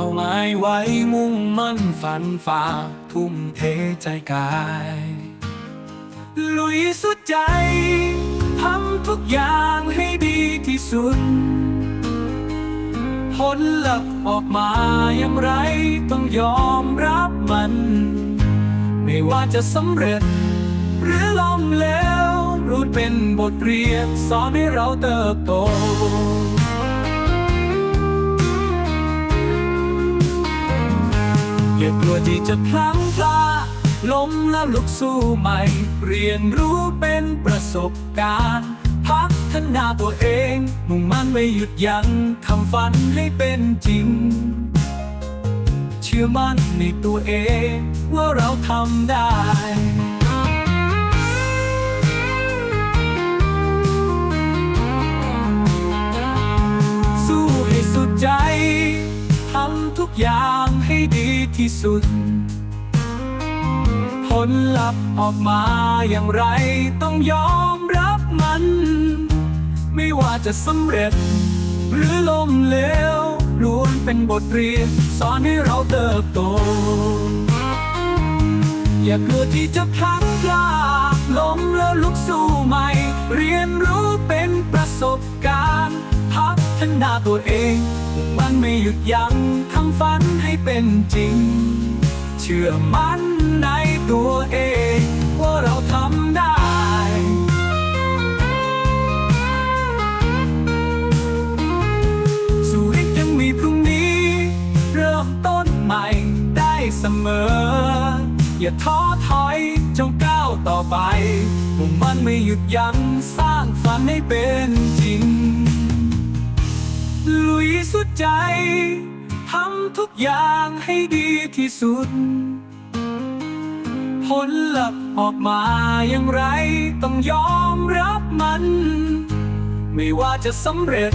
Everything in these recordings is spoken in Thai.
าหมายไว้มุ่งมั่นฝันฝ่า ทุ่มเทใจกาย ลุยสุดใจ ทำทุกอย่างให้ดีที่สุด ผลลัพธ์ออกมาอย่างไรต้องยอมรับมัน ไม่ว่าจะสำเร็จ หรือล้มเหลวรู้เป็นบทเรียนสอนให้เราเติบโต ลัวที่จะพลั้งพลาล้มแล้วลุกสู้ใหม่ เรียนรู้เป็นประสบการณ์ พัฒนาตัวเอง มุ่งมั่นไม่หยุดยัง้งทำฝันให้เป็นจริง เชื่อมั่นในตัวเองว่าเราทำได้ำทุกอย่างให้ดีที่สุด ผลลัพธ์ออกมาอย่างไรต้องยอมรับมัน ไม่ว่าจะสำเร็จ หรือล้มเหลวล้วนเป็นบทเรียนสอนให้เราเติบโต อย่ากลัวที่จะพลั้งพลาดล้มแล้วลุกสู้ใหม่ เรียน ฒนาตัวเอง มันไม่หยุดยัง้งทำฝันให้เป็นจริง เชื่อมั่นในตัวเอง ว่าเราทำได้ สู่ริยังมีพรุ่งนี้ เริ่มต้นใหม่ได้เสมอ อย่าท้อถอยจงก้าวต่อไปมุ่งมันไม่หยุดยัง้งสร้างฝันให้เป็นจริง ลุยสุดใจ ทำทุกอย่างให้ดีที่สุด ผลลัพธ์ออกมาอย่างไร ต้องยอมรับมัน ไม่ว่าจะสำเร็จ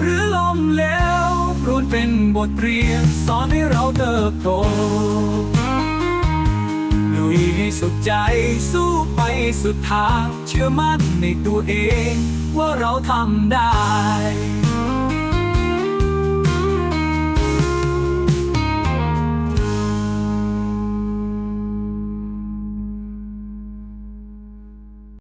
หรือล้มเหลวล้วนเป็นบทเรียนสอนให้เราเติบโตลุยให้สุดใจสู้ไปสุดทาง เชื่อมั่นในตัวเองว่าเราทำได้